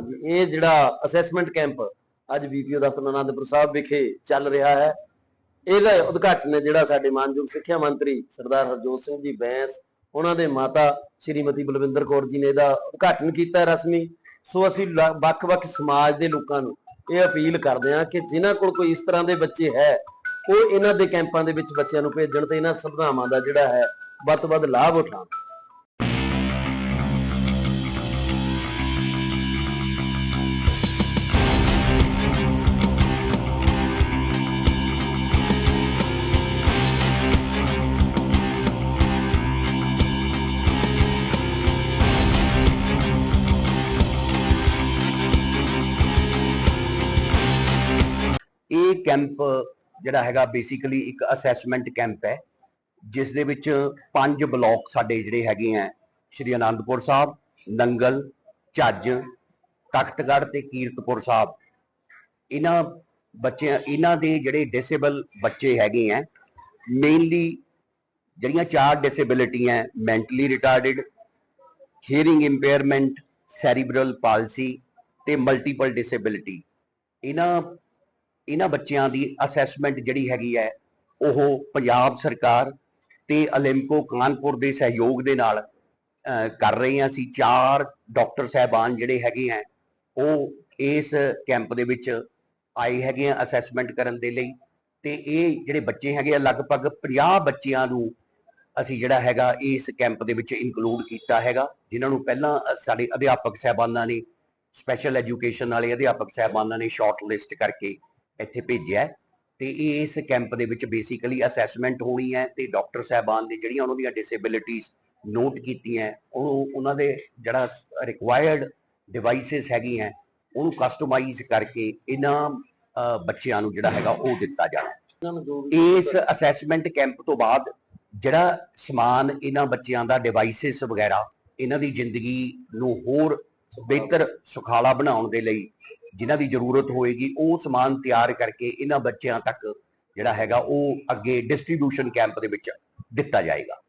ਹਾਂਜੀ, ਇਹ ਜਿਹੜਾ ਅਸੈਸਮੈਂਟ ਕੈਂਪ ਅੱਜ ਬੀਪੀਓ ਦਫ਼ਤਰ ਆਨੰਦਪੁਰ ਸਾਹਿਬ ਵਿਖੇ ਚੱਲ ਰਿਹਾ ਹੈ। ਇਹਦਾ ਉਦਘਾਟਨ ਜਿਹੜਾ ਸਾਡੇ ਮਾਨਯੋਗ ਸਿੱਖਿਆ ਮੰਤਰੀ ਸਰਦਾਰ ਹਰਜੋਤ ਸਿੰਘ ਜੀ ਬੈਂਸ, ਉਹਨਾਂ ਦੇ ਮਾਤਾ ਸ਼੍ਰੀਮਤੀ ਬਲਵਿੰਦਰ ਕੌਰ ਜੀ ਨੇ ਇਹਦਾ ਉਦਘਾਟਨ ਕੀਤਾ ਰਸਮੀ। ਸੋ ਅਸੀਂ ਲ- ਵੱਖ-ਵੱਖ ਸਮਾਜ ਦੇ ਲੋਕਾਂ ਨੂੰ ਇਹ ਅਪੀਲ ਕਰਦੇ ਹਾਂ ਕਿ ਜਿਨ੍ਹਾਂ ਕੋਲ ਕੋਈ ਇਸ ਤਰ੍ਹਾਂ ਦੇ ਬੱਚੇ ਹੈ, ਉਹ ਇਹਨਾਂ ਦੇ ਕੈਂਪਾਂ ਦੇ ਵਿੱਚ ਬੱਚਿਆਂ ਨੂੰ ਭੇਜਣ ਤੇ ਇਹਨਾਂ ਸੁਵਿਧਾਵਾਂ ਦਾ ਜਿਹੜਾ ਹੈ, ਵੱਧ ਤੋਂ ਵੱਧ ਲਾਭ ਉਠਾਉਣ। ਇਹ ਕੈਂਪ ਜਿਹੜਾ ਹੈਗਾ ਬੇਸਿਕਲੀ ਇੱਕ ਅਸੈਸਮੈਂਟ ਕੈਂਪ ਹੈ, ਜਿਸ ਦੇ ਵਿੱਚ ਪੰਜ ਬਲਾਕ ਸਾਡੇ ਜਿਹੜੇ ਹੈਗੇ ਆ, ਸ਼੍ਰੀ ਅਨੰਦਪੁਰ ਸਾਹਿਬ, ਨੰਗਲ, ਝੱਜ, ਤਖਤਗੜ੍ਹ ਤੇ ਕੀਰਤਪੁਰ ਸਾਹਿਬ। ਇਹਨਾਂ ਬੱਚਿਆਂ, ਇਹਨਾਂ ਦੇ ਜਿਹੜੇ ਡਿਸੇਬਲ ਬੱਚੇ ਹੈਗੇ ਆ ਮੇਨਲੀ ਜਿਹੜੀਆਂ ਚਾਰ ਡਿਸੇਬਿਲਿਟੀਆਂ mentally retarded hearing impairment cerebral palsy ਤੇ ਮਲਟੀਪਲ ਡਿਸੇਬਿਲਿਟੀ ਇਹਨਾਂ ਇਹਨਾਂ ਬੱਚਿਆਂ ਦੀ ਅਸੈਸਮੈਂਟ ਜਿਹੜੀ ਹੈਗੀ ਹੈ, ਉਹ ਪੰਜਾਬ ਸਰਕਾਰ ਤੇ ਅਲਿੰਕੋ ਕਾਨਪੁਰ ਦੇ ਸਹਿਯੋਗ ਦੇ ਨਾਲ ਕਰ ਰਹੇ ਹਾਂ ਅਸੀਂ। ਚਾਰ ਡਾਕਟਰ ਸਹਿਬਾਨ ਜਿਹੜੇ ਹੈਗੇ ਆ ਉਹ ਇਸ ਕੈਂਪ ਦੇ ਵਿੱਚ ਆਏ ਹੈਗੇ ਆ ਅਸੈਸਮੈਂਟ ਕਰਨ ਦੇ ਲਈ। ਤੇ ਇਹ ਜਿਹੜੇ ਬੱਚੇ ਹੈਗੇ ਆ, ਲਗਭਗ 50 ਬੱਚਿਆਂ ਨੂੰ ਅਸੀਂ ਜਿਹੜਾ ਹੈਗਾ ਇਸ ਕੈਂਪ ਦੇ ਵਿੱਚ ਇਨਕਲੂਡ ਕੀਤਾ ਹੈਗਾ, ਜਿਨ੍ਹਾਂ ਨੂੰ ਪਹਿਲਾਂ ਸਾਡੇ ਅਧਿਆਪਕ ਸਹਿਬਾਨਾਂ ਨੇ ਸਪੈਸ਼ਲ ਐਜੂਕੇਸ਼ਨ ਵਾਲੇ ਅਧਿਆਪਕ ਸਹਿਬਾਨਾਂ ਨੇ ਸ਼ਾਰਟ ਲਿਸਟ ਕਰਕੇ ਇੱਥੇ ਭੇਜਿਆ ਤੇ ਇਸ ਕੈਂਪ ਦੇ ਵਿੱਚ ਬੇਸਿਕਲੀ ਅਸੈਸਮੈਂਟ ਹੋਣੀ ਹੈ ਤੇ ਡਾਕਟਰ ਸਹਿਬਾਨ ਦੀ ਜਿਹੜੀਆਂ ਉਹਨਾਂ ਦੀਆਂ ਡਿਸੇਬਿਲਿਟੀਜ਼ ਨੋਟ ਕੀਤੀਆਂ ਉਹਨੂੰ ਉਹਨਾਂ ਦੇ ਜਿਹੜਾ ਰਿਕੁਆਇਰਡ ਡਿਵਾਈਸਸ ਹੈਗੀਆਂ ਉਹਨੂੰ ਕਸਟਮਾਈਜ਼ ਕਰਕੇ ਇਹਨਾਂ ਬੱਚਿਆਂ ਨੂੰ ਜਿਹੜਾ ਹੈਗਾ ਉਹ ਦਿੱਤਾ ਜਾਣਾ ਇਸ ਅਸੈਸਮੈਂਟ ਕੈਂਪ ਤੋਂ ਬਾਅਦ ਜਿਹੜਾ ਸਮਾਨ ਇਹਨਾਂ ਬੱਚਿਆਂ ਦਾ ਡਿਵਾਈਸਸ ਵਗੈਰਾ ਇਹਨਾਂ ਦੀ ਜ਼ਿੰਦਗੀ ਨੂੰ ਹੋਰ ਬਿਹਤਰ ਸੁਖਾਲਾ ਬਣਾਉਣ ਦੇ ਲਈ ਜਿਨ੍ਹਾਂ ਦੀ ਜ਼ਰੂਰਤ ਹੋਏਗੀ, ਉਹ ਸਮਾਨ ਤਿਆਰ ਕਰਕੇ ਇਹਨਾਂ ਬੱਚਿਆਂ ਤੱਕ ਜਿਹੜਾ ਹੈਗਾ ਉਹ ਅੱਗੇ ਡਿਸਟ੍ਰੀਬਿਊਸ਼ਨ ਕੈਂਪ ਦੇ ਵਿੱਚ ਦਿੱਤਾ ਜਾਏਗਾ।